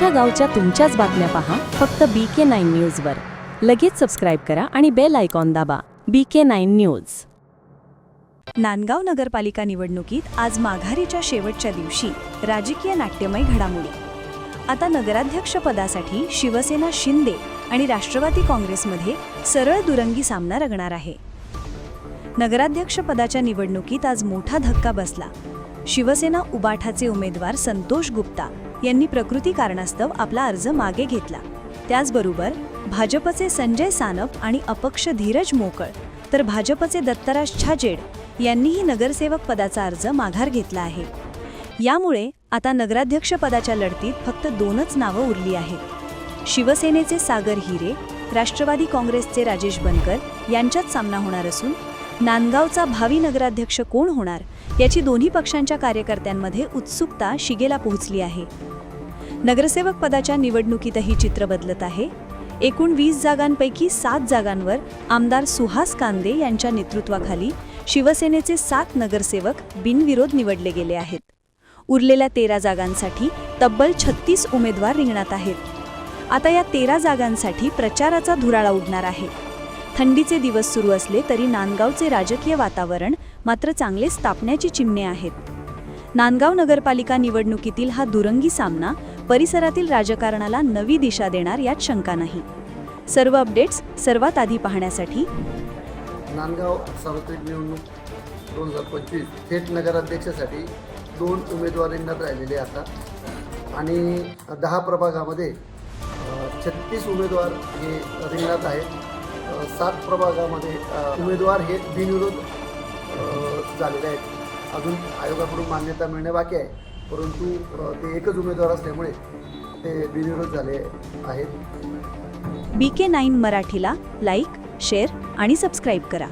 तुमच्या गावच्या तुमच्याच बातम्या पहा फक्त बी के नाईन न्यूजवर लगेच सबस्क्राईब करा आणि बेल आयकॉन दाबा. B K nine news Nandgaon नगरपालिका निवडणुकीत आज माघारीच्या शेवटच्या दिवशी राजकीय नाट्यमय घडामोडी. आता नगराध्यक्षपदासाठी शिवसेना शिंदे आणि राष्ट्रवादी काँग्रेसमध्ये सरळ दुरंगी सामना रंगणार आहे. नगराध्यक्षपदाच्या निवडणुकीत आज मोठा धक्का बसला. शिवसेना उबाठाचे उमेदवार संतोष गुप्ता यांनी प्रकृती कारणास्तव आपला अर्ज मागे घेतला. त्याचबरोबर भाजपचे संजय सानप आणि अपक्ष धीरज मोकळ तर भाजपचे दत्तराज छाजेड यांनीही नगरसेवक पदाचा अर्ज माघार घेतला आहे. यामुळे आता नगराध्यक्षपदाच्या लढतीत फक्त दोनच नावं उरली आहेत. शिवसेनेचे सागर हिरे राष्ट्रवादी काँग्रेसचे राजेश बनकर यांच्यात सामना होणार असून नांदगावचा भावी नगराध्यक्ष कोण होणार याची दोन्ही पक्षांच्या कार्यकर्त्यांमध्ये उत्सुकता शिगेला पोहोचली आहे. नगरसेवक पदाच्या निवडणुकीतही चित्र बदलत आहे. एकूण वीस जागांपैकी सात जागांवर आमदार सुहास कांदे यांच्या नेतृत्वाखाली शिवसेनेचे सात नगरसेवक बिनविरोध निवडले गेले आहेत. उरलेल्या तेरा जागांसाठी तब्बल छत्तीस उमेदवार रिंगणात आहेत. आता या तेरा जागांसाठी प्रचाराचा धुराळा उडणार आहे. थंडीचे दिवस सुरू असले तरी नांदगावचे राजकीय वातावरण मात्र चांगले तापण्याची चिन्हे आहेत. नांदगाव नगरपालिका निवडणुकीतील हा दुरंगी सामना परिसरातील राजकारणाला नवी दिशा देणार यात शंका नाही. सर्व अपडेट्स सर्वात आधी पाहण्यासाठी नांदगाव सार्वत्रिक निवडणूक दोन हजार पंचवीस थेट नगराध्यक्षासाठी दोन उमेदवार रिंगणात राहिलेले आता आणि दहा प्रभागामध्ये छत्तीस उमेदवार हे रिंगणात आहेत. सात प्रभागामध्ये उमेदवार हे बिनविरोध झालेले आहेत. अजून आयोगाकडून मान्यता मिळणे बाकी आहे. परंतु ते एकच उमेदवार असल्यामुळे ते बिनविरोध झाले आहेत. बी के नाईन मराठीला लाईक शेअर आणि सबस्क्राईब करा.